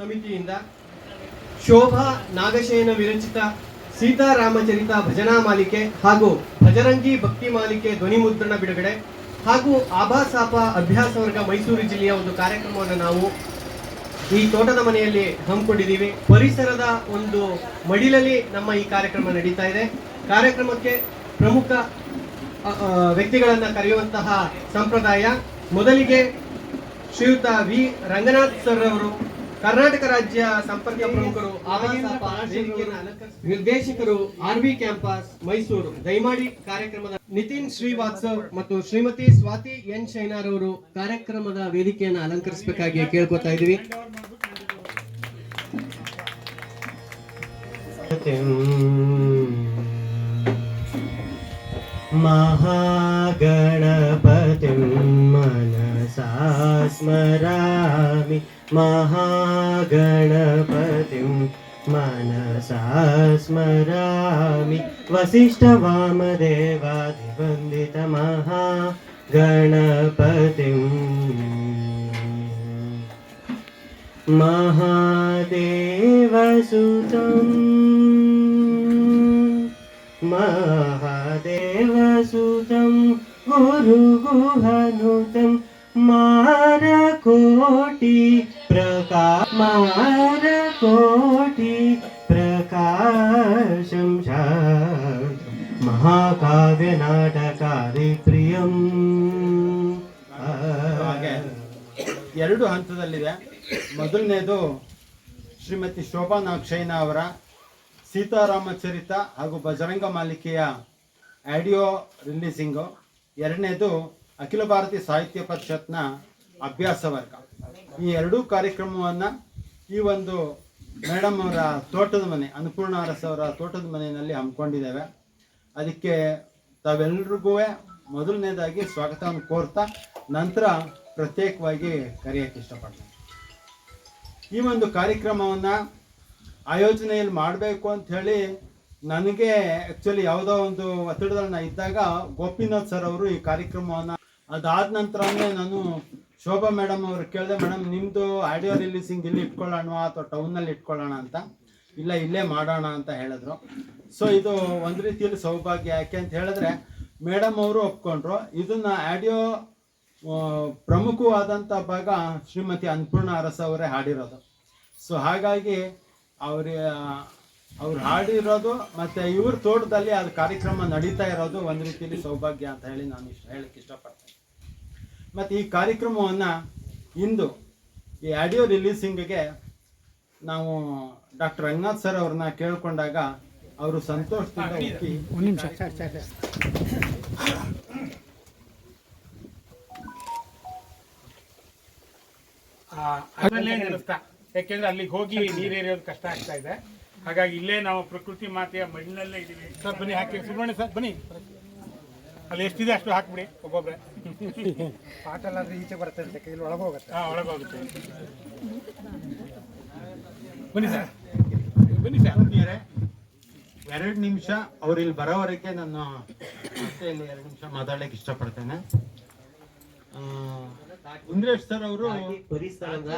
ಸಮಿತಿಯಿಂದ ಶೋಭಾ ನಾಗಶಯನ ವಿರಚಿತ ಸೀತಾರಾಮಚರಿತ ಭಜನಾ ಮಾಲಿಕೆ ಹಾಗೂ ಭಜರಂಗಿ ಭಕ್ತಿ ಮಾಲಿಕೆ ಧ್ವನಿ ಮುದ್ರಣ ಬಿಡುಗಡೆ ಹಾಗೂ ಆಭಾಸಾಪ ಅಭ್ಯಾಸ ವರ್ಗ ಮೈಸೂರು ಜಿಲ್ಲೆಯ ಒಂದು ಕಾರ್ಯಕ್ರಮವನ್ನು ನಾವು ಈ ತೋಟದ ಮನೆಯಲ್ಲಿ ಹಮ್ಮಿಕೊಂಡಿದ್ದೀವಿ. ಪರಿಸರದ ಒಂದು ಮಡಿಲಲ್ಲಿ ನಮ್ಮ ಈ ಕಾರ್ಯಕ್ರಮ ನಡೀತಾ ಇದೆ. ಕಾರ್ಯಕ್ರಮಕ್ಕೆ ಪ್ರಮುಖ ವ್ಯಕ್ತಿಗಳನ್ನು ಕರೆಯುವಂತಹ ಸಂಪ್ರದಾಯ. ಮೊದಲಿಗೆ ಶ್ರೀಯುತ ವಿ ರಂಗನಾಥ್ ಸರ್ ಅವರು ಕರ್ನಾಟಕ ರಾಜ್ಯ ಸಂಪರ್ಕ ಪ್ರಮುಖರು ನಿರ್ದೇಶಕರು ಆರ್ ವಿ ಕ್ಯಾಂಪಸ್ ಮೈಸೂರು. ದಯಮಾಡಿ ಕಾರ್ಯಕ್ರಮದ ನಿತಿನ್ ಶ್ರೀವಾತ್ಸವ್ ಮತ್ತು ಶ್ರೀಮತಿ ಸ್ವಾತಿ ಎನ್ ಶೈನಾರ್ ಅವರು ಕಾರ್ಯಕ್ರಮದ ವೇದಿಕೆಯನ್ನು ಅಲಂಕರಿಸಬೇಕಾಗಿ ಕೇಳ್ಕೊತಾ ಇದೀವಿ ಮಹಾಗಣಪತಿ स्मरामि महागणपतिं। मनसा स्मरामि वसिष्ठवामदेवाधिवन्दितमहागणपतिम् महादेसुतम् महादेवसुतं। गुरुगुभनुतम् मारकोटि प्रका मारकोटि प्रकाशं शान्तं महाकाव्यनाटकादिप्रियम् ಹಾಗೆ ಎರಡು ಹಂತದಲ್ಲಿದೆ ಮೊದಲನೇದು ಶ್ರೀಮತಿ ಶೋಭಾ ನಾಕ್ಷಯ್ಯನ ಅವರ ಸೀತಾರಾಮಚರಿತ ಹಾಗೂ ಬಜರಂಗ ಮಾಲಿಕೆಯ ಆಡಿಯೋ ರಿಲೀಸಿಂಗು ಎರಡನೇದು ಅಖಿಲ ಭಾರತೀಯ ಸಾಹಿತ್ಯ ಪರಿಷತ್ನ ಅಭ್ಯಾಸ ವರ್ಗ. ಈ ಎರಡೂ ಕಾರ್ಯಕ್ರಮವನ್ನು ಈ ಒಂದು ಮೇಡಮ್ ಅವರ ತೋಟದ ಮನೆ, ಅನ್ನಪೂರ್ಣ ಅರಸ್ ಅವರ ತೋಟದ ಮನೆಯಲ್ಲಿ ಹಮ್ಮಿಕೊಂಡಿದ್ದೇವೆ. ಅದಕ್ಕೆ ತಾವೆಲ್ರಿಗೂ ಮೊದಲನೇದಾಗಿ ಸ್ವಾಗತವನ್ನು ಕೋರ್ತಾ ನಂತರ ಪ್ರತ್ಯೇಕವಾಗಿ ಕರೆಯೋಕ್ಕೆ ಇಷ್ಟಪಡ್ತೀನಿ. ಈ ಒಂದು ಕಾರ್ಯಕ್ರಮವನ್ನು ಆಯೋಜನೆಯಲ್ಲಿ ಮಾಡಬೇಕು ಅಂತ ಹೇಳಿ ನನಗೆ ಆ್ಯಕ್ಚುಲಿ ಯಾವುದೋ ಒಂದು ಒತ್ತಡದಲ್ಲಿ ನಾನು ಇದ್ದಾಗ ಗೋಪಿನಾಥ್ ಸರ್ ಅವರು ಈ ಕಾರ್ಯಕ್ರಮವನ್ನು ಅದಾದ ನಂತರನೇ ನಾನು ಶೋಭಾ ಮೇಡಮ್ ಅವ್ರು ಕೇಳಿದೆ ಮೇಡಮ್ ನಿಮ್ಮದು ಆಡಿಯೋ ರಿಲೀಸಿಂಗ್ ಇಲ್ಲಿ ಇಟ್ಕೊಳ್ಳೋಣ ಅಥವಾ ಟೌನಲ್ಲಿ ಇಟ್ಕೊಳ್ಳೋಣ ಅಂತ? ಇಲ್ಲ, ಇಲ್ಲೇ ಮಾಡೋಣ ಅಂತ ಹೇಳಿದ್ರು. ಸೊ ಇದು ಒಂದು ರೀತಿಯಲ್ಲಿ ಸೌಭಾಗ್ಯ. ಯಾಕೆ ಅಂತ ಹೇಳಿದ್ರೆ ಮೇಡಮ್ ಅವರು ಒಪ್ಕೊಂಡ್ರು. ಇದನ್ನ ಆಡಿಯೋ ಪ್ರಮುಖವಾದಂಥ ಭಾಗ ಶ್ರೀಮತಿ ಅನ್ನಪೂರ್ಣ ಅರಸ ಅವರೇ ಹಾಡಿರೋದು. ಸೊ ಹಾಗಾಗಿ ಅವ್ರ ಅವ್ರು ಹಾಡಿರೋದು ಮತ್ತು ಇವ್ರ ತೋಟದಲ್ಲಿ ಅದು ಕಾರ್ಯಕ್ರಮ ನಡೀತಾ ಇರೋದು ಒಂದು ರೀತಿಯಲ್ಲಿ ಸೌಭಾಗ್ಯ ಅಂತ ಹೇಳಿ ನಾನು ಇಷ್ಟ ಹೇಳಕ್ಕೆ ಇಷ್ಟಪಡ್ತೇನೆ. ಮತ್ತು ಈ ಕಾರ್ಯಕ್ರಮವನ್ನು ಇಂದು ಈ ಆಡಿಯೋ ರಿಲೀಸಿಂಗ್ಗೆ ನಾವು ಡಾಕ್ಟರ್ ರಂಗನಾಥ್ ಸರ್ ಅವ್ರನ್ನ ಕೇಳಿಕೊಂಡಾಗ ಅವರು ಸಂತೋಷದಿಂದ ಒಪ್ಪಿ ಅದರಲ್ಲೇ ನೆನೆಸ್ತಾ. ಯಾಕೆಂದ್ರೆ ಅಲ್ಲಿಗೆ ಹೋಗಿ ನೀರೇರಿಯೋದು ಕಷ್ಟ ಆಗ್ತಾ ಇದೆ. ಹಾಗಾಗಿ ಇಲ್ಲೇ ನಾವು ಪ್ರಕೃತಿ ಮಾತೆಯ ಮಣ್ಣಿನಲ್ಲೇ ಇದೀವಿ. ಸರ್ ಬನ್ನಿ ಹಾಕಿ. ಸುಬ್ರಹ್ಮಣ್ಯ ಸರ್ ಬನ್ನಿ. ಅಲ್ಲಿ ಎಷ್ಟಿದೆ ಅಷ್ಟು ಹಾಕ್ಬಿಡಿ ಪಾಟಲ್ಲಾದ್ರೆ ಈಚೆ ಬರ್ತದೆ ಕೈಲಿ ಒಳಗೆ ಹೋಗುತ್ತೆ. ಹಾ ಒಳಗೆ ಹೋಗುತ್ತೆ. ಬನ್ನಿ ಸರ್. ಬನ್ನಿ ಸರ್ ಎರಡು ನಿಮಿಷ ಅವ್ರು ಇಲ್ಲಿ ಬರೋವರೆಗೆ ನಾನು ಮತ್ತೆ ಇಲ್ಲಿ ಎರಡು ನಿಮಿಷ ಮಾತಾಡಲಿಕ್ಕೆ ಇಷ್ಟಪಡ್ತೇನೆ. ಕುಂದ್ರೇಶ್ ಸರ್ ಅವರು ಪರಿಸರದ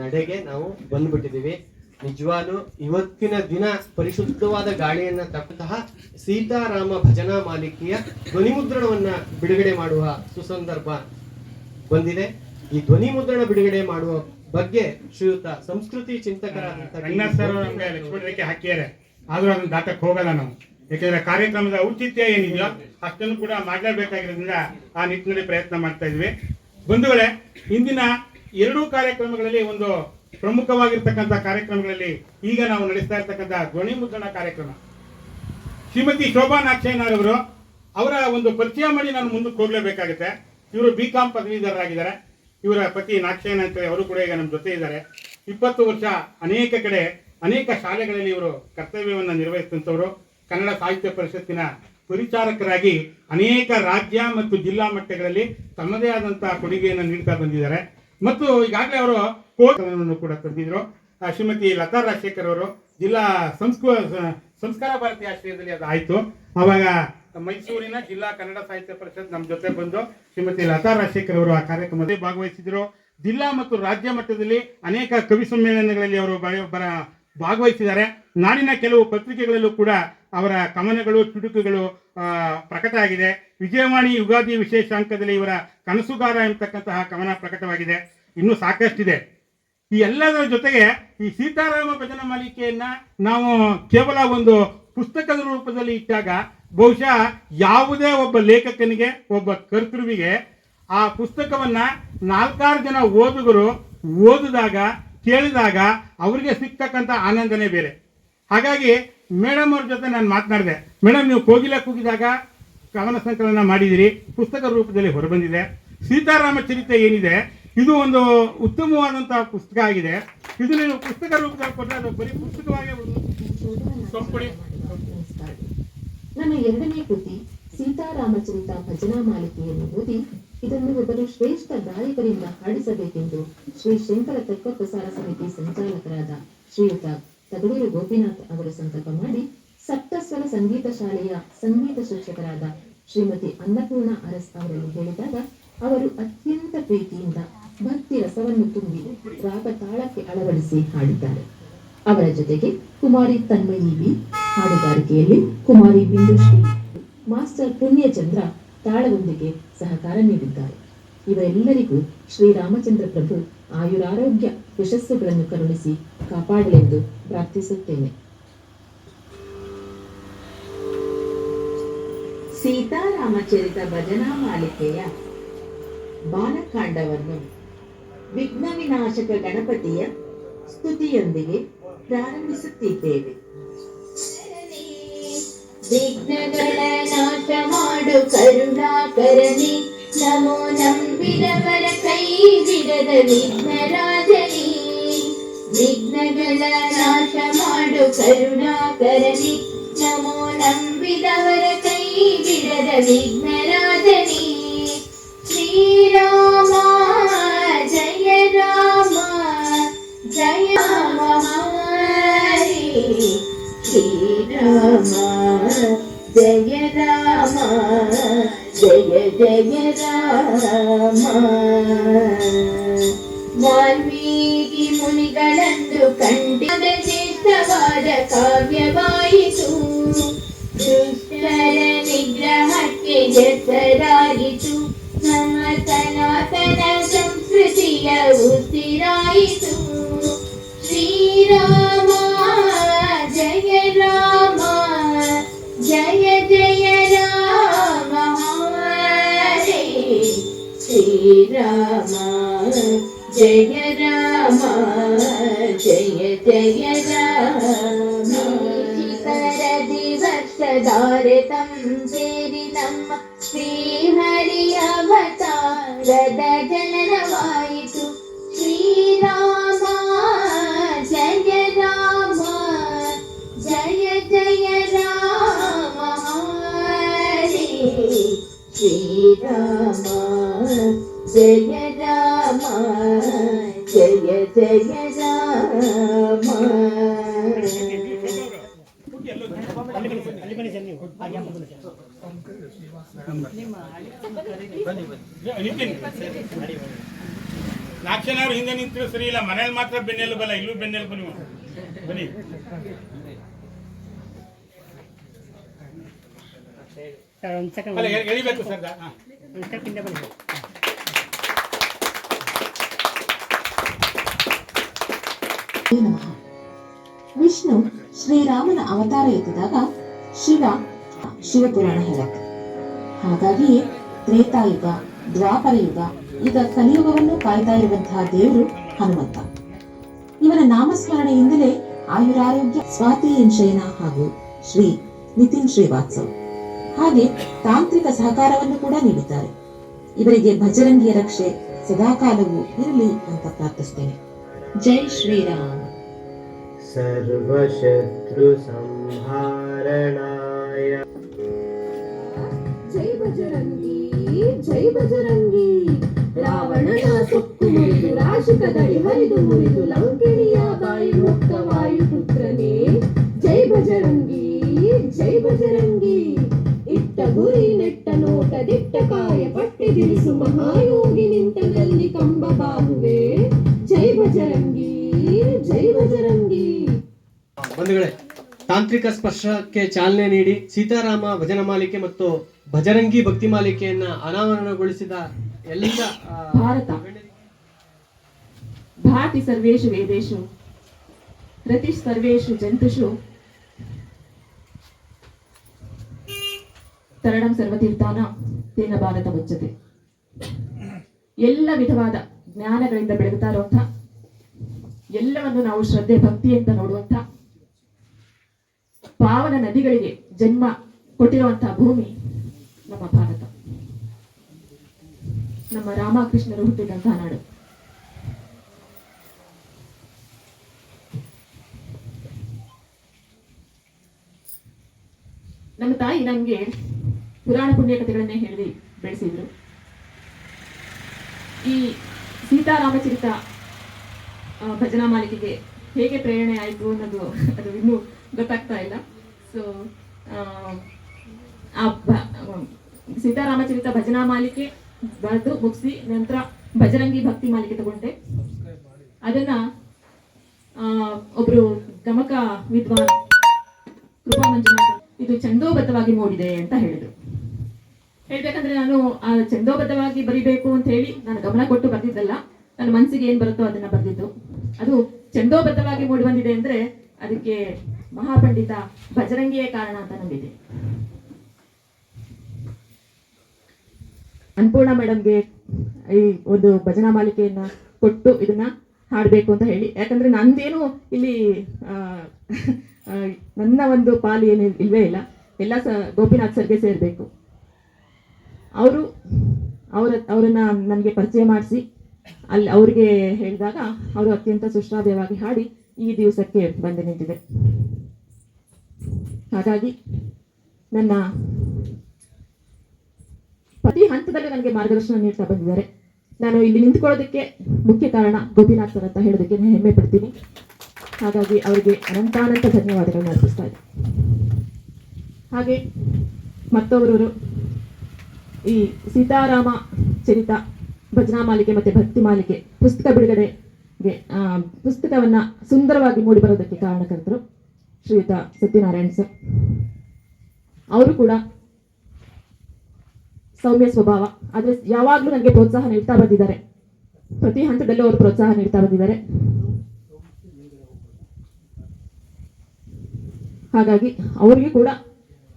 ನಡೆಗೆ ನಾವು ಬಂದ್ಬಿಟ್ಟಿದೀವಿ ನಿಜವಾಗ್ಲೂ ಇವತ್ತಿನ ದಿನ ಪರಿಶುದ್ಧವಾದ ಗಾಳಿಯನ್ನ ತಕ್ಕಂತಹ ಸೀತಾರಾಮ ಭಜನಾ ಮಾಲಿಕೆಯ ಧ್ವನಿಮುದ್ರಣವನ್ನ ಬಿಡುಗಡೆ ಮಾಡುವ ಸುಸಂದರ್ಭ ಬಂದಿದೆ. ಈ ಧ್ವನಿ ಮುದ್ರಣ ಬಿಡುಗಡೆ ಮಾಡುವ ಬಗ್ಗೆ ಶ್ರೀಯುತ ಸಂಸ್ಕೃತಿ ರೇಖೆ ಹಾಕಿದ್ದಾರೆ. ಆದ್ರೂ ಅದನ್ನ ದಾಟಕ್ ಹೋಗಲ್ಲ ನಾವು. ಯಾಕಂದ್ರೆ ಕಾರ್ಯಕ್ರಮದ ಔಚಿತ್ಯ ಏನಿದೆಯೋ ಅಷ್ಟನ್ನು ಕೂಡ ಮಾಡಲೇಬೇಕಾಗಿರೋದ್ರಿಂದ ಆ ನಿಟ್ಟಿನಲ್ಲಿ ಪ್ರಯತ್ನ ಮಾಡ್ತಾ ಇದ್ವಿ. ಬಂಧುಗಳೇ ಇಂದಿನ ಎರಡೂ ಕಾರ್ಯಕ್ರಮಗಳಲ್ಲಿ ಒಂದು ಪ್ರಮುಖವಾಗಿರ್ತಕ್ಕಂಥ ಕಾರ್ಯಕ್ರಮಗಳಲ್ಲಿ ಈಗ ನಾವು ನಡೆಸ್ತಾ ಇರ್ತಕ್ಕಂಥ ಧ್ವನಿ ಮುದ್ರಣ ಕಾರ್ಯಕ್ರಮ. ಶ್ರೀಮತಿ ಶೋಭಾ ನಾಚಯ್ಯನವರು ಅವರ ಒಂದು ಪರಿಚಯ ಮಾಡಿ ನಾನು ಮುಂದಕ್ಕೆ ಹೋಗ್ಲೇಬೇಕಾಗುತ್ತೆ. ಇವರು ಬಿ ಕಾಮ್ ಪದವೀಧರರಾಗಿದ್ದಾರೆ. ಇವರ ಪತಿ ನಾಕ್ಷಯ್ಯನ ಅಂತ ಅವರು ಕೂಡ ಈಗ ನಮ್ಮ ಜೊತೆ ಇದ್ದಾರೆ. ಇಪ್ಪತ್ತು ವರ್ಷ ಅನೇಕ ಕಡೆ, ಅನೇಕ ಶಾಲೆಗಳಲ್ಲಿ ಇವರು ಕರ್ತವ್ಯವನ್ನು ನಿರ್ವಹಿಸಿದಂಥವರು. ಕನ್ನಡ ಸಾಹಿತ್ಯ ಪರಿಷತ್ತಿನ ಪರಿಚಾರಕರಾಗಿ ಅನೇಕ ರಾಜ್ಯ ಮತ್ತು ಜಿಲ್ಲಾ ಮಟ್ಟಗಳಲ್ಲಿ ತಮ್ಮದೇ ಆದಂತಹ ಕೊಡುಗೆಯನ್ನು ನೀಡ್ತಾ ಬಂದಿದ್ದಾರೆ. ಮತ್ತು ಈಗಾಗಲೇ ಅವರು ಕೋಟವನ್ನು ಕೂಡ ತಂದಿದ್ರು ಶ್ರೀಮತಿ ಲತಾ ರಾಜಶೇಖರ್ ಅವರು ಜಿಲ್ಲಾ ಸಂಸ್ಕೃ ಸಂಸ್ಕಾರ ಭಾರತಿ ಆಶ್ರಯದಲ್ಲಿ ಅದು ಆಯಿತು. ಅವಾಗ ಮೈಸೂರಿನ ಜಿಲ್ಲಾ ಕನ್ನಡ ಸಾಹಿತ್ಯ ಪರಿಷತ್ ನಮ್ಮ ಜೊತೆ ಬಂದು ಶ್ರೀಮತಿ ಲತಾ ರಾಜಶೇಖರ್ ಅವರು ಆ ಕಾರ್ಯಕ್ರಮದಲ್ಲಿ ಭಾಗವಹಿಸಿದ್ರು. ಜಿಲ್ಲಾ ಮತ್ತು ರಾಜ್ಯ ಮಟ್ಟದಲ್ಲಿ ಅನೇಕ ಕವಿ ಸಮ್ಮೇಳನಗಳಲ್ಲಿ ಅವರು ಭಾಗವಹಿಸಿದ್ದಾರೆ. ನಾಡಿನ ಕೆಲವು ಪತ್ರಿಕೆಗಳಲ್ಲೂ ಕೂಡ ಅವರ ಕವನಗಳು, ಚುಟುಕುಗಳು ಪ್ರಕಟ ಆಗಿದೆ. ವಿಜಯವಾಣಿ ಯುಗಾದಿ ವಿಶೇಷಾಂಕದಲ್ಲಿ ಇವರ ಕನಸುಗಾರ ಎಂಬತಕ್ಕಂತಹ ಕವನ ಪ್ರಕಟವಾಗಿದೆ. ಇನ್ನೂ ಸಾಕಷ್ಟಿದೆ. ಈ ಎಲ್ಲದರ ಜೊತೆಗೆ ಈ ಸೀತಾರಾಮ ಭಜನ ಮಾಲಿಕೆಯನ್ನ ನಾವು ಕೇವಲ ಒಂದು ಪುಸ್ತಕದ ರೂಪದಲ್ಲಿ ಇಟ್ಟಾಗ ಬಹುಶಃ ಯಾವುದೇ ಒಬ್ಬ ಲೇಖಕನಿಗೆ, ಒಬ್ಬ ಕರ್ತೃವಿಗೆ ಆ ಪುಸ್ತಕವನ್ನ ನಾಲ್ಕಾರು ಜನ ಓದುಗರು ಓದಿದಾಗ, ಕೇಳಿದಾಗ ಅವರಿಗೆ ಸಿಗ್ತಕ್ಕಂಥ ಆನಂದನೇ ಬೇರೆ. ಹಾಗಾಗಿ ಮೇಡಮ್ ಅವ್ರ ಜೊತೆ ನಾನು ಮಾತನಾಡಿದೆ, ಮೇಡಮ್, ನೀವು ಕೋಗಿಲ ಕೂಗಿದಾಗ ಕವನ ಸಂಕಲನ ಮಾಡಿದಿರಿ, ಪುಸ್ತಕ ರೂಪದಲ್ಲಿ ಹೊರಬಂದಿದೆ. ಸೀತಾರಾಮ ಚರಿತ್ರೆ ಏನಿದೆ, ಇದು ಒಂದು ಉತ್ತಮವಾದಂತಹ ಪುಸ್ತಕ ಆಗಿದೆ. ಇದು ನೀವು ಪುಸ್ತಕ ರೂಪದಲ್ಲಿ ಕೊಟ್ಟರೆ ಅದು ಬರೀ ಪುಸ್ತಕವಾಗಿ ನನ್ನ ಎರಡನೇ ಕೃತಿ ಸೀತಾರಾಮಚರಿತ ಭಜನಾ ಮಾಲಿಕೆಯನ್ನು ಓದಿ, ಇದನ್ನು ಒಬ್ಬರು ಶ್ರೇಷ್ಠ ಗಾಯಕರಿಂದ ಹಾಡಿಸಬೇಕೆಂದು ಶ್ರೀ ಶಂಕರ ತತ್ವ ಪ್ರಸಾರ ಸಮಿತಿ ಸಂಚಾಲಕರಾದ ಶ್ರೀಯುತ ತಗಡೂರು ಗೋಪಿನಾಥ್ ಅವರು ಸಂಕಲ್ಪ ಮಾಡಿ ಸಪ್ತಸ್ವರ ಸಂಗೀತ ಶಾಲೆಯ ಸಂಗೀತ ಶಿಕ್ಷಕರಾದ ಶ್ರೀಮತಿ ಅನ್ನಪೂರ್ಣ ಅರಸ್ ಅವರನ್ನು ಹೇಳಿದಾಗ ಅವರು ಅತ್ಯಂತ ಪ್ರೀತಿಯಿಂದ ಭಕ್ತಿ ರಸವನ್ನು ತುಂಬಿ ರಾಗ ತಾಳಕ್ಕೆ ಅಳವಡಿಸಿ ಹಾಡಿದ್ದಾರೆ. ಅವರ ಜೊತೆಗೆ ಕುಮಾರಿ ತನ್ಮಯಿ ಬಿ ಹಾಡುಗಾರಿಕೆಯಲ್ಲಿ ಕುಮಾರಿ ಬಿಂದುಶ್ರೀ, ಮಾಸ್ಟರ್ ಪುಣ್ಯಚಂದ್ರ ತಾಳದೊಂದಿಗೆ ಸಹಕಾರ ನೀಡಿದ್ದಾರೆ. ಇವರೆಲ್ಲರಿಗೂ ಶ್ರೀರಾಮಚಂದ್ರ ಪ್ರಭು ಆಯುರಾರೋಗ್ಯ ಯಶಸ್ಸುಗಳನ್ನು ಕರುಣಿಸಿ ಕಾಪಾಡಲೆಂದು ಪ್ರಾರ್ಥಿಸುತ್ತೇನೆ. ಸೀತಾರಾಮಚರಿತ ಭಜನಾ ಮಾಲಿಕೆಯ ಬಾಲಕಾಂಡವನ್ನು ವಿಘ್ನ ವಿನಾಶಕ ಗಣಪತಿಯ ಸ್ತುತಿಯೊಂದಿಗೆ ಪ್ರಾರಂಭಿಸುತ್ತಿದ್ದೇವೆ. ವಿಘ್ನಗಳ ನಾಶ ಮಾಡು ಕರುಣಾಕರನಿ ನಮೋ ನಂಬಿದವರ ಕೈ ಬಿಡದ ವಿಘ್ನರಾಜನಿ ವಿಘ್ನಗಳ ನಾಶ ಮಾಡು ಕರುಣಾಕರನಿ ನಮೋ ನಂಬಿದವರ ಕೈ ಬಿಡದ ವಿಘ್ನರಾಜನಿ ಶ್ರೀರಾಮ ಜಯ ರಾಮ ಜಯ ರಾಮ ಹರಿ ಶ್ರೀರಾಮ ಜಯ ರಾಮ ಜಯ ಜಯ ರಾಮ ವಾಲ್ಮೀಕಿ ಮುನಿಗಳಂದು ಕಂಡಿದ ಶ್ರೇಷ್ಠವಾದ ಕಾವ್ಯವಾಯಿತು ದುಷ್ಟರ ನಿಗ್ರಹಕ್ಕೆ ಹೆಸರಾಯಿತು ನಮ್ಮ ಸನಾತನ ಸಂಸ್ಕೃತಿಯ ಉಸಿರಾಯಿತು ಶ್ರೀರಾಮ ನಾಕ್ಷನಾರು ಹಿಂದೆ ನಿಂತು ಸರಿ ಇಲ್ಲ ಮನೇಲಿ ಮಾತ್ರ ಬೆನ್ನೆಲು ಬಲ್ಲ ಇಲ್ಲೂ ಬೆನ್ನೆಲು ಬನ್ನಿ. ಬನ್ನಿ. ಸರ್ ಬನ್ನಿ. ವಿಷ್ಣು ಶ್ರೀರಾಮನ ಅವತಾರ ಎತ್ತಿದಾಗ ಶಿವ ಶಿವಪುರಾಣ ಹೇಳಕ್ಕೆ ಹಾಗಾಗಿಯೇ ತ್ರೇತಾಯುಗ ದ್ವಾಪರ ಯುಗ, ಈಗ ಕಲಿಯುಗವನ್ನು ಕಾಯ್ತಾ ಇರುವಂತಹ ದೇವರು ಹನುಮಂತ. ಇವನ ನಾಮಸ್ಮರಣೆಯಿಂದಲೇ ಆಯುರಾರೋಗ್ಯ, ಸ್ವಾತಿ ಶಯನ ಹಾಗೂ ಶ್ರೀ ನಿತಿನ್ ಶ್ರೀವಾತ್ಸವ್. ಹಾಗೆ ತಾಂತ್ರಿಕ ಸಹಕಾರವನ್ನು ಕೂಡ ನೀಡಿದ್ದಾರೆ. ಇವರಿಗೆ ಭಜರಂಗಿಯ ರಕ್ಷೆ ಸದಾಕಾಲವೂ ಇರಲಿ ಅಂತ ಪ್ರಾರ್ಥಿಸ್ತೇನೆ ಜೈ ಶ್ರೀರಾಮ್. ಸರ್ವಶತ್ರು ಸಂಹಾರಣಾಯ. ಬಜರಂಗಿ ರಾವಣನ ಸೊಕ್ಕು ಮುರಿದು ರಾಶಿಕದಡಿ ಹರಿದು ಮುರಿದು ಲಂಕಿಣಿಯ ಬಾಯಿ ಮುಕ್ತವಾಯು ವಾಯುಪುತ್ರನೇ. ಜೈ ಬಜರಂಗಿ ಜೈ ಬಜರಂಗಿ ಇಟ್ಟ ಗುರಿ ನೆಟ್ಟ ನೋಟ ದಿಟ್ಟ ಕಾಯ ಪಟ್ಟಿ ಬಿಡಿಸು ಮಹಾಯೋಗಿ ನಿಂತನಲ್ಲಿ ಕಂಬ ಬಾಹುವೆ. ಜೈ ಬಜರಂಗಿ ಜೈ ಬಜರಂಗಿ ಬಂಧುಗಳೇ, ತಾಂತ್ರಿಕ ಸ್ಪರ್ಶಕ್ಕೆ ಚಾಲನೆ ನೀಡಿ ಸೀತಾರಾಮ ಭಜನ ಮಾಲಿಕೆ ಮತ್ತು ಭಜರಂಗಿ ಭಕ್ತಿ ಮಾಲಿಕೆಯನ್ನ ಅನಾವರಣಗೊಳಿಸಿದ ಎಲ್ಲ ಭಾರತ. ಭಾತಿ ಸರ್ವೇಶು ವೇದೇಶು ರತಿ ಸರ್ವೇಶು ಜಂತುಷು, ತರಣಂ ಸರ್ವತೀರ್ಥಾನ, ತೇನ ಭಾರತ ಮುಚ್ಚತೆ. ಎಲ್ಲ ವಿಧವಾದ ಜ್ಞಾನಗಳಿಂದ ಬೆಳಗುತ್ತಾ ಇರುವಂಥ ಎಲ್ಲವನ್ನು ನಾವು ಶ್ರದ್ಧೆ ಭಕ್ತಿಯಿಂದ ನೋಡುವಂಥ, ಪಾವನ ನದಿಗಳಿಗೆ ಜನ್ಮ ಕೊಟ್ಟಿರುವಂತಹ ಭೂಮಿ ನಮ್ಮ ಭಾರತ. ನಮ್ಮ ರಾಮಕೃಷ್ಣರು ಹುಟ್ಟಿದಂತಹ ನಾಡು. ನಮ್ಮ ತಾಯಿ ನನಗೆ ಪುರಾಣ ಪುಣ್ಯ ಕಥೆಗಳನ್ನೇ ಹೇಳಿ ಬೆಳೆಸಿದ್ರು. ಈ ಸೀತಾರಾಮಚರಿತ ಭಜನಾ ಮಾಲಿಕೆಗೆ ಹೇಗೆ ಪ್ರೇರಣೆ ಆಯಿತು ಅನ್ನೋದು ಅದು ಇನ್ನೂ ಗೊತ್ತಾಗ್ತಾ ಇಲ್ಲ. ಸೊ ಆ ಸೀತಾರಾಮಚರಿತ ಭಜನಾ ಮಾಲಿಕೆ ಬರೆದು ಮುಗಿಸಿ ನಂತರ ಭಜರಂಗಿ ಭಕ್ತಿ ಮಾಲಿಕೆ ತಗೊಂಡೆ. ಅದನ್ನ ಒಬ್ರು ಗಮಕ ವಿದ್ವಾನ್ ಕೃಪಾ ಮಂಜುನಾಥ ಇದು ಚಂದೋಬದ್ಧವಾಗಿ ಮೂಡಿದೆ ಅಂತ ಹೇಳಿದ್ರು. ಹೇಳ್ಬೇಕಂದ್ರೆ ನಾನು ಆ ಚಂದೋಬದ್ಧವಾಗಿ ಬರಿಬೇಕು ಅಂತ ಹೇಳಿ ನಾನು ಗಮನ ಕೊಟ್ಟು ಬರ್ತಿದ್ದಲ್ಲ ನನ್ನ ಮನಸ್ಸಿಗೆ ಏನ್ ಬರುತ್ತೋ ಅದನ್ನ ಬರ್ದಿದ್ದು. ಅದು ಚಂದೋಬದ್ಧವಾಗಿ ಮೂಡಿ ಬಂದಿದೆ ಅಂದ್ರೆ ಅದಕ್ಕೆ ಮಹಾಪಂಡಿತ ಭಜರಂಗಿಯೇ ಕಾರಣ ಅಂತ ನಂಬಿದೆ. ಅನ್ಪೂರ್ಣ ಮೇಡಮ್ಗೆ ಈ ಒಂದು ಭಜನಾ ಮಾಲಿಕೆಯನ್ನ ಕೊಟ್ಟು ಇದನ್ನ ಹಾಡಬೇಕು ಅಂತ ಹೇಳಿ. ಯಾಕಂದ್ರೆ ನಂದೇನು ಇಲ್ಲಿ ನನ್ನ ಒಂದು ಪಾಲು ಏನು ಇಲ್ವೇ ಇಲ್ಲ. ಎಲ್ಲ ಸ, ಗೋಪಿನಾಥ್ ಸರ್ಗೆ ಸೇರಬೇಕು. ಅವರು, ಅವರ, ಅವರನ್ನ ನನಗೆ ಪರಿಚಯ ಮಾಡಿಸಿ, ಅಲ್ಲಿ ಅವ್ರಿಗೆ ಹೇಳಿದಾಗ ಅವರು ಅತ್ಯಂತ ಸುಶ್ರಾವ್ಯವಾಗಿ ಹಾಡಿ ಈ ದಿವಸಕ್ಕೆ ಬಂದು ನಿಂತಿದೆ. ಹಾಗಾಗಿ ನನ್ನ ಪ್ರತಿ ಹಂತದಲ್ಲೂ ನನಗೆ ಮಾರ್ಗದರ್ಶನ ನೀಡ್ತಾ ಬಂದಿದ್ದಾರೆ. ನಾನು ಇಲ್ಲಿ ನಿಂತ್ಕೊಳ್ಳೋದಕ್ಕೆ ಮುಖ್ಯ ಕಾರಣ ಗೋಪಿನಾಥ್ ಅಂತ ಹೇಳೋದಕ್ಕೆ ನಾನು ಹೆಮ್ಮೆ ಪಡ್ತೀನಿ. ಹಾಗಾಗಿ ಅವರಿಗೆ ಅನಂತಾನಂತ ಧನ್ಯವಾದಗಳನ್ನ ಅರ್ಪಿಸ್ತಾ ಇದ್ದೀನಿ. ಹಾಗೆ ಮತ್ತೊಬ್ಬರವರು ಈ ಸೀತಾರಾಮ ಚರಿತ, ಭಜನಾ ಮಾಲಿಕೆ ಮತ್ತೆ ಭಕ್ತಿ ಮಾಲಿಕೆ ಪುಸ್ತಕ ಬಿಡುಗಡೆಗೆ ಪುಸ್ತಕವನ್ನ ಸುಂದರವಾಗಿ ಮೂಡಿ ಬರೋದಕ್ಕೆ ಕಾರಣಕರ್ತರು ಶ್ರೀಯುತ ಸತ್ಯನಾರಾಯಣ್ ಸರ್. ಅವರು ಕೂಡ ಸೌಮ್ಯ ಸ್ವಭಾವ. ಆದ್ರೆ ಯಾವಾಗಲೂ ನನಗೆ ಪ್ರೋತ್ಸಾಹ ನೀಡ್ತಾ ಬಂದಿದ್ದಾರೆ. ಪ್ರತಿ ಹಂತದಲ್ಲೂ ಅವರು ಪ್ರೋತ್ಸಾಹ ನೀಡ್ತಾ ಬಂದಿದ್ದಾರೆ. ಹಾಗಾಗಿ ಅವರಿಗೆ ಕೂಡ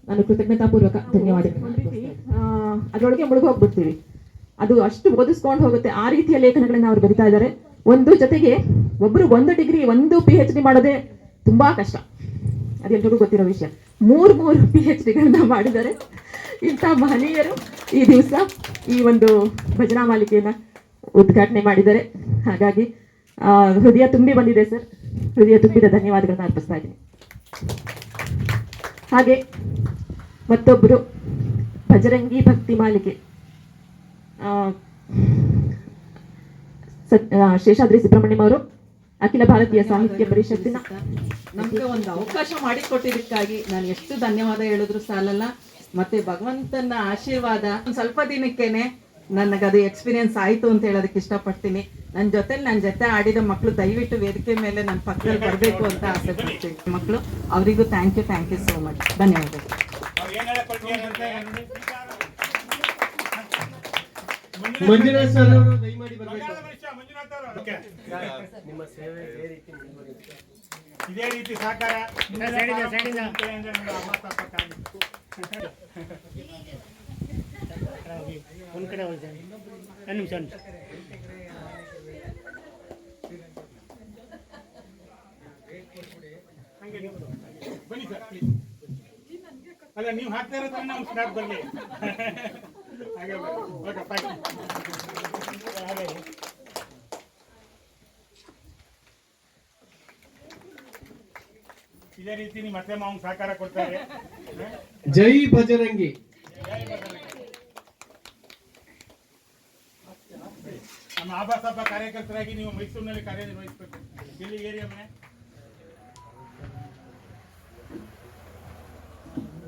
ನಾನು ಕೃತಜ್ಞತಾಪೂರ್ವಕ ಧನ್ಯವಾದಗಳು. ಆ, ಅದರೊಳಗೆ ಮುಳುಗೋಗ್ಬಿಡ್ತೀವಿ ಅದು ಅಷ್ಟು ಓದಿಸ್ಕೊಂಡು ಹೋಗುತ್ತೆ. ಆ ರೀತಿಯ ಲೇಖನಗಳನ್ನ ಅವ್ರು ಬರಿತಾ ಇದ್ದಾರೆ. ಒಂದು ಜೊತೆಗೆ ಒಬ್ಬರು ಒಂದು ಡಿಗ್ರಿ ಒಂದು ಪಿ ಎಚ್ ಡಿ ಮಾಡೋದೇ ತುಂಬಾ ಕಷ್ಟ. ಅದೆಲ್ಲರಿಗೂ ಗೊತ್ತಿರೋ ವಿಷಯ. ಮೂರು ಮೂರು ಪಿ ಎಚ್ ಡಿಗಳನ್ನ ಮಾಡಿದ್ದಾರೆ. ಇಂಥ ಮಹನೀಯರು ಈ ದಿವಸ ಈ ಒಂದು ಭಜನಾ ಮಾಲಿಕೆಯನ್ನ ಉದ್ಘಾಟನೆ ಮಾಡಿದ್ದಾರೆ. ಹಾಗಾಗಿ ಹೃದಯ ತುಂಬಿ ಬಂದಿದೆ ಸರ್. ಹೃದಯ ತುಂಬಿದ ಧನ್ಯವಾದಗಳನ್ನ ಅರ್ಪಿಸ್ತಾ ಇದ್ದೀನಿ. ಹಾಗೆ ಮತ್ತೊಬ್ಬರು ಭಜರಂಗಿ ಭಕ್ತಿ ಮಾಲಿಕೆ. ಶೇಷಾದ್ರಿ ಸುಬ್ರಹ್ಮಣ್ಯಂ ಅವರು, ಅಖಿಲ ಭಾರತೀಯ ಸಾಹಿತ್ಯ ಪರಿಷತ್ತಿನ. ನಮಗೆ ಒಂದು ಅವಕಾಶ ಮಾಡಿಕೊಟ್ಟಿದ್ದಕ್ಕಾಗಿ ನಾನು ಎಷ್ಟು ಧನ್ಯವಾದ ಹೇಳಿದ್ರು ಸಾಲಲ್ಲ. ಮತ್ತೆ ಭಗವಂತನ ಆಶೀರ್ವಾದ ಒಂದ್ ಸ್ವಲ್ಪ ದಿನಕ್ಕೇನೆ ನನಗದು ಎಕ್ಸ್ಪೀರಿಯನ್ಸ್ ಆಯ್ತು ಅಂತ ಹೇಳೋದಕ್ಕೆ ಇಷ್ಟಪಡ್ತೀನಿ. ನನ್ನ ಜೊತೆಲಿ ನನ್ನ ಜೊತೆ ಆಡಿದ ಮಕ್ಕಳು ದಯವಿಟ್ಟು ವೇದಿಕೆ ಮೇಲೆ ನನ್ನ ಪಕ್ಕದಲ್ಲಿ ಬರಬೇಕು ಅಂತ ಆಸೆ ಪಡ್ತೀನಿ. ಮಕ್ಕಳು ಅವರಿಗೂ thank you thank you so much ಧನ್ಯವಾದಗಳು. ಮಂಜುನಾಥ್ ಸರ್ ಅವರು ದಯಮಾಡಿ ಬರಬೇಕು. ನಿಮ್ಮ ಸೇವೆ ಇದೇ ರೀತಿ ಮುಂದುವರಿಯುತ್ತೆ. ಇದೇ ರೀತಿ ಸಹಕಾರ. ಒಂದ್ ಕಡೆ ಹೋಗಿ ಒಂದು ನಿಮಿಷ ಒಂದು ಬನ್ನಿ ಸರ್ ಪ್ಲೀಸ್ ಅಲ್ಲ ನೀವು ಹಾಕ್ತಾ ಇರೋದ್ರೆ ನಾವು ಸ್ಟಾರ್ಟ್ ಬರಲಿ ಹಾಗೆ ಓಕೆ ಹಾಗೆ ಇದೇ ರೀತಿ ನಿಮ್ಮ ಮತ್ತೆ ಮಾವಂಗ್ ಸಹಕಾರ ಕೊಡ್ತಾರೆ? ಜೈ ಭಜರಂಗಿ. ನಮ್ಮ ಆಭಾಸ ಹಬ್ಬ ಕಾರ್ಯಕರ್ತರಾಗಿ ನೀವು ಮೈಸೂರಿನಲ್ಲಿ ಕಾರ್ಯನಿರ್ವಹಿಸಬೇಕು. ಇಲ್ಲಿ ಏರಿಯಾ ಮನೆ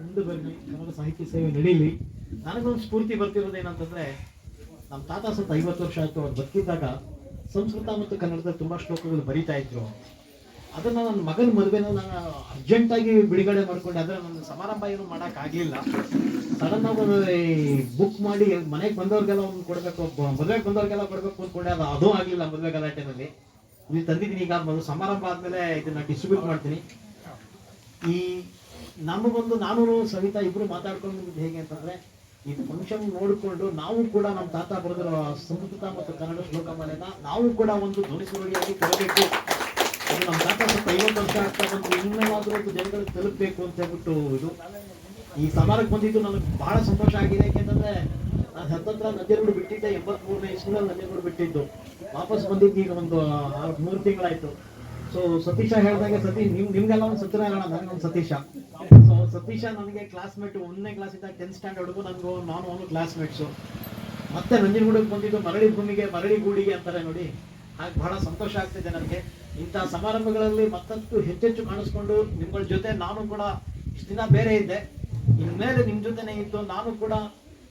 ಮುಂದೆ ಬರಲಿ ಕನ್ನಡ ಸಾಹಿತ್ಯ ಸೇವೆ ನಡೀಲಿ. ನನಗೊಂದು ಸ್ಫೂರ್ತಿ ಬರ್ತಿರೋದು ಏನಂತಂದ್ರೆ ನಮ್ಮ ತಾತ ಸ್ವಲ್ಪ ಐವತ್ತು ವರ್ಷ ಆಯ್ತು ಅವ್ರು ಬದುಕಿದ್ದಾಗ ಸಂಸ್ಕೃತ ಮತ್ತು ಕನ್ನಡದ ತುಂಬಾ ಶ್ಲೋಕಗಳು ಬರಿತಾ ಇದ್ರು. ಅದನ್ನ ನನ್ನ ಮಗನ ಮದುವೆನ ನಾನು ಅರ್ಜೆಂಟಾಗಿ ಬಿಡುಗಡೆ ಮಾಡ್ಕೊಂಡೆ. ಆದರೆ ನನ್ನ ಸಮಾರಂಭ ಏನು ಮಾಡಕ್ ಆಗ್ಲಿಲ್ಲ ಸಡನ್ ಆಗಿ ಬುಕ್ ಮಾಡಿ ಮನೆಗೆ ಬಂದವ್ರಿಗೆಲ್ಲ ಒಂದು ಕೊಡಬೇಕು. ಮದುವೆಗೆ ಬಂದವ್ರಿಗೆಲ್ಲ ಕೊಡಬೇಕು ಅಂದ್ಕೊಂಡೆ ಅದು ಅದು ಆಗ್ಲಿಲ್ಲ ಮದುವೆ ಗಲಾಟೆನಲ್ಲಿ. ನೀವು ತಂದಿದ್ದೀನಿ ಈಗ ಮೊದಲು ಸಮಾರಂಭ ಆದ್ಮೇಲೆ ಇದನ್ನ ಡಿಸ್ಟ್ರಿಬ್ಯೂಟ್ ಮಾಡ್ತೀನಿ. ಈ ನಮಗೊಂದು ನಾನು ಸವಿತಾ ಇಬ್ರು ಮಾತಾಡ್ಕೊಂಡು ಹೇಗೆ ಅಂತಂದ್ರೆ ಈ ಫಂಕ್ಷನ್ ನೋಡಿಕೊಂಡು ನಾವು ಕೂಡ ನಮ್ಮ ತಾತ, ಬರೆದಿರೋ ಸಂಸ್ಕೃತ ಮತ್ತು ಕನ್ನಡ ಶ್ಲೋಕ ಮಾಲೆನ ನಾವು ಕೂಡ ಒಂದು ಧ್ವನಿ ಕೊಡಬೇಕು. ವರ್ಷ ಒಂದು ಜನಗಳಿಗೆ ತಲುಪಬೇಕು ಅಂತ ಹೇಳ್ಬಿಟ್ಟು ಇದು. ಈ ಸಮಾರಕ್ಕೆ ಬಂದಿದ್ದು ನನಗೆ ಬಹಳ ಸಂತೋಷ ಆಗಿದೆ. ಯಾಕೆಂದ್ರೆ ನಾನು ಹತ್ತತ್ರ ನಂಜನಗೂಡು ಬಿಟ್ಟಿದ್ದೆ. ಎಂಬತ್ಮೂರನೇ ಇಸ್ಕೂಲಲ್ಲಿ ನಂಜನಗೂಡು ಬಿಟ್ಟಿದ್ದು. ವಾಪಸ್ ಬಂದಿದ್ದು ಈಗ ಒಂದು ಮೂರು ತಿಂಗಳಾಯ್ತು. ಸೊ ಸತೀಶ ಹೇಳ್ದಂಗೆ ಸತೀಶ್, ನಿಮ್, ನಿಮ್ಗೆಲ್ಲ ಒಂದು ಸತ್ಯನಾಗೋಣ ಒಂದು ಸತೀಶ. ಸೊ ಸತೀಶ ನನಗೆ ಕ್ಲಾಸ್ಮೇಟ್ ಒಂದನೇ ಕ್ಲಾಸಿಂದ ಟೆಂತ್ ಸ್ಟ್ಯಾಂಡರ್ಡ್ಗೂ ನನಗೂ ನಾನು ಒಂದು ಕ್ಲಾಸ್ಮೇಟ್ಸು ಮತ್ತೆ ನಂಜನಗೂಡಿಗೆ ಬಂದಿದ್ದು ಮರಳಿ ಭೂಮಿಗೆ, ಮರಳಿ ಗೂಡಿಗೆ ಅಂತಾರೆ ನೋಡಿ. ಹಾಗೆ ಬಹಳ ಸಂತೋಷ ಆಗ್ತಿದೆ ನನಗೆ. ಇಂತಹ ಸಮಾರಂಭಗಳಲ್ಲಿ ಮತ್ತಷ್ಟು ಹೆಚ್ಚೆಚ್ಚು ಕಾಣಿಸ್ಕೊಂಡು ನಿಮ್ಗಳ ಜೊತೆ ನಾನು ಕೂಡ ಇಷ್ಟು ದಿನ ಬೇರೆ ಇದ್ದೆ. ಇನ್ಮೇಲೆ ನಿಮ್ಮ ಜೊತೆನೇ ಇದ್ದು ನಾನು ಕೂಡ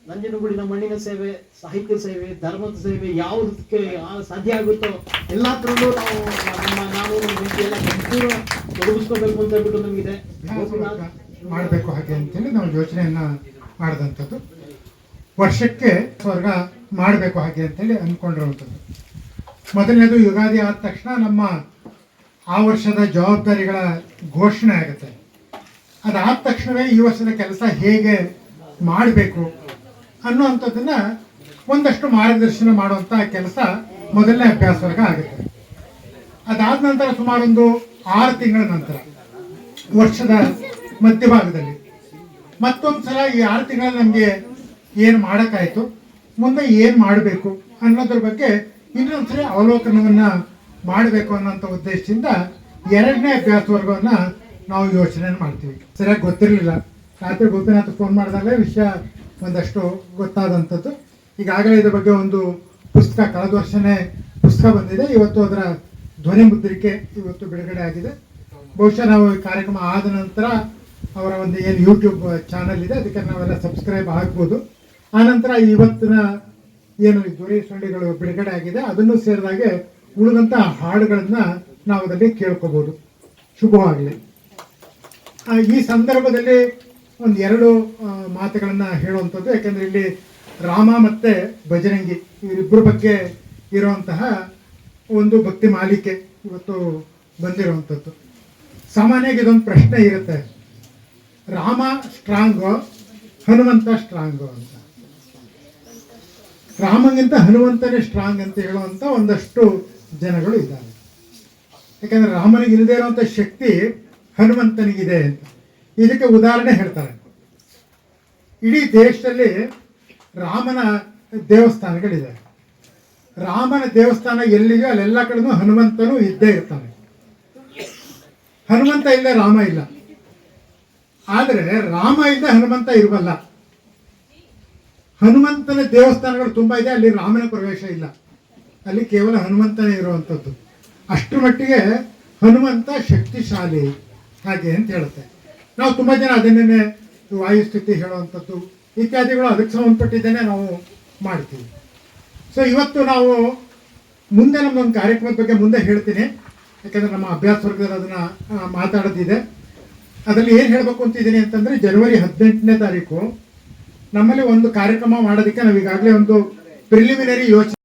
ನಂಜನಗೂಡಿನ ಮಣ್ಣಿನ ಸೇವೆ, ಸಾಹಿತ್ಯ ಸೇವೆ, ಧರ್ಮದ ಸೇವೆ ಯಾವುದಕ್ಕೆ ಸಾಧ್ಯ ಆಗುತ್ತೋ ಎಲ್ಲತ್ರಲ್ಲೂ ನಾವು ನಮ್ಮ ನಾವು ಎಲ್ಲ ಸಂಪೂರ್ಣ ತೊಡಗಿಸ್ಕೋಬೇಕು ಅಂತ ಹೇಳ್ಬಿಟ್ಟು ನಮಗಿದೆ. ಮಾಡಬೇಕು ಹಾಗೆ ಅಂತೇಳಿ ನಾವು ಯೋಚನೆಯನ್ನ ಮಾಡಿದಂಥದ್ದು. ವರ್ಷಕ್ಕೆ ಸ್ವರ್ಗ ಮಾಡಬೇಕು ಹಾಗೆ ಅಂತೇಳಿ ಅಂದ್ಕೊಂಡಿರುವಂಥದ್ದು. ಮೊದಲನೇದು ಯುಗಾದಿ ಆದ ತಕ್ಷಣ ನಮ್ಮ ಆ ವರ್ಷದ ಜವಾಬ್ದಾರಿಗಳ ಘೋಷಣೆ ಆಗುತ್ತೆ. ಅದಾದ ತಕ್ಷಣವೇ ಈ ವರ್ಷದ ಕೆಲಸ ಹೇಗೆ ಮಾಡಬೇಕು ಅನ್ನುವಂಥದ್ದನ್ನ ಒಂದಷ್ಟು ಮಾರ್ಗದರ್ಶನ ಮಾಡುವಂಥ ಕೆಲಸ ಮೊದಲನೇ ಅಭ್ಯಾಸ ವರ್ಗ ಆಗುತ್ತೆ. ಅದಾದ ನಂತರ ಸುಮಾರೊಂದು ಆರು ತಿಂಗಳ ನಂತರ ವರ್ಷದ ಮಧ್ಯಭಾಗದಲ್ಲಿ ಮತ್ತೊಂದು ಸಲ ಈ ಆರು ತಿಂಗಳಲ್ಲಿ ನಮಗೆ ಏನು ಮಾಡೋಕ್ಕಾಯಿತು, ಮುಂದೆ ಏನು ಮಾಡಬೇಕು ಅನ್ನೋದ್ರ ಬಗ್ಗೆ ಇನ್ನೊಂದ್ಸರಿ ಅವಲೋಕನವನ್ನ ಮಾಡಬೇಕು ಅನ್ನೋಂಥ ಉದ್ದೇಶದಿಂದ ಎರಡನೇ ಅಭ್ಯಾಸ ವರ್ಗವನ್ನ ನಾವು ಯೋಚನೆ ಮಾಡ್ತೀವಿ. ಸರಿಯಾಗಿ ಗೊತ್ತಿರಲಿಲ್ಲ. ರಾತ್ರಿ ಗೋಪಿನಾಥ್ ಫೋನ್ ಮಾಡಿದಾಗಲೇ ವಿಷಯ ಒಂದಷ್ಟು ಗೊತ್ತಾದಂಥದ್ದು. ಈಗಾಗಲೇ ಇದ್ರ ಬಗ್ಗೆ ಒಂದು ಪುಸ್ತಕ, ಕಳೆದ ವರ್ಷನೇ ಪುಸ್ತಕ ಬಂದಿದೆ. ಇವತ್ತು ಅದರ ಧ್ವನಿ ಮುದ್ರಿಕೆ ಇವತ್ತು ಬಿಡುಗಡೆ ಆಗಿದೆ. ಬಹುಶಃ ನಾವು ಈ ಕಾರ್ಯಕ್ರಮ ಆದ ನಂತರ ಅವರ ಒಂದು ಏನು ಯೂಟ್ಯೂಬ್ ಚಾನಲ್ ಇದೆ, ಅದಕ್ಕೆ ನಾವೆಲ್ಲ ಸಬ್ಸ್ಕ್ರೈಬ್ ಆಗ್ಬೋದು. ಆನಂತರ ಇವತ್ತಿನ ಏನು ಧ್ವನಿ ಸುಳ್ಳಿಗಳು ಬಿಡುಗಡೆ ಆಗಿದೆ, ಅದನ್ನು ಸೇರಿದಾಗೆ ಉಳಿದಂಥ ಹಾಡುಗಳನ್ನ ನಾವು ಅದರಲ್ಲಿ ಕೇಳ್ಕೋಬಹುದು ಶುಭವಾಗಲಿ. ಈ ಸಂದರ್ಭದಲ್ಲಿ ಒಂದು ಎರಡು ಮಾತುಗಳನ್ನು ಹೇಳುವಂಥದ್ದು, ಯಾಕಂದ್ರೆ ಇಲ್ಲಿ ರಾಮ ಮತ್ತೆ ಬಜರಂಗಿ ಇವರಿಬ್ಬರ ಬಗ್ಗೆ ಇರುವಂತಹ ಒಂದು ಭಕ್ತಿ ಮಾಲಿಕೆ ಇವತ್ತು ಬಂದಿರುವಂಥದ್ದು. ಸಾಮಾನ್ಯವಾಗಿ ಇದೊಂದು ಪ್ರಶ್ನೆ ಇರುತ್ತೆ. ರಾಮ ಸ್ಟ್ರಾಂಗು, ಹನುಮಂತ ಸ್ಟ್ರಾಂಗು ಅಂತ. ರಾಮಗಿಂತ ಹನುಮಂತನೇ ಸ್ಟ್ರಾಂಗ್ ಅಂತ ಹೇಳುವಂತ ಒಂದಷ್ಟು ಜನಗಳು ಇದ್ದಾರೆ. ಯಾಕಂದ್ರೆ ರಾಮನಿಗೆ ಇಲ್ಲದೆ ಇರುವಂತ ಶಕ್ತಿ ಹನುಮಂತನಿಗಿದೆ ಅಂತ. ಇದಕ್ಕೆ ಉದಾಹರಣೆ ಹೇಳ್ತಾರೆ. ಇಡೀ ದೇಶದಲ್ಲಿ ರಾಮನ ದೇವಸ್ಥಾನಗಳಿದೆ. ರಾಮನ ದೇವಸ್ಥಾನ ಎಲ್ಲಿದೆಯೋ ಅಲ್ಲೆಲ್ಲ ಕಡೆನೂ ಹನುಮಂತನು ಇದ್ದೇ ಇರ್ತಾನೆ. ಹನುಮಂತ ಇಲ್ಲದೆ ರಾಮ ಇಲ್ಲ. ಆದರೆ ರಾಮ ಇಲ್ಲ ಹನುಮಂತ ಇರಬಲ್ಲ ಹನುಮಂತನ ದೇವಸ್ಥಾನಗಳು ತುಂಬಾ ಇದೆ, ಅಲ್ಲಿ ರಾಮನ ಪ್ರವೇಶ ಇಲ್ಲ. ಅಲ್ಲಿ ಕೇವಲ ಹನುಮಂತನೇ ಇರುವಂಥದ್ದು ಅಷ್ಟು ಮಟ್ಟಿಗೆ ಹನುಮಂತ ಶಕ್ತಿಶಾಲಿ ಹಾಗೆ ಅಂತ ಹೇಳುತ್ತೆ. ನಾವು ತುಂಬ ಜನ ಅದನ್ನೇ ವಾಯುಸ್ಥಿತಿ ಹೇಳುವಂಥದ್ದು ಇತ್ಯಾದಿಗಳು ಅದಕ್ಕೆ ಸಂಬಂಧಪಟ್ಟಿದ್ದೇನೆ ನಾವು ಮಾಡ್ತೀವಿ. ಸೊ ಇವತ್ತು ನಾವು ಮುಂದೆ ನಮ್ಮೊಂದು ಕಾರ್ಯಕ್ರಮದ ಬಗ್ಗೆ ಮುಂದೆ ಹೇಳ್ತೀನಿ. ಯಾಕಂದರೆ ನಮ್ಮ ಅಭ್ಯಾಸ ವರ್ಗದಲ್ಲಿ ಅದನ್ನು ಮಾತಾಡೋದಿದೆ. ಅದರಲ್ಲಿ ಏನು ಹೇಳಬೇಕು ಅಂತಿದ್ದೀನಿ ಅಂತಂದರೆ, ಜನವರಿ ಹದಿನೆಂಟನೇ ತಾರೀಕು ನಮ್ಮಲ್ಲಿ ಒಂದು ಕಾರ್ಯಕ್ರಮ ಮಾಡೋದಕ್ಕೆ ನಾವು ಈಗಾಗಲೇ ಒಂದು ಪ್ರಿಲಿಮಿನರಿ ಯೋಚನೆ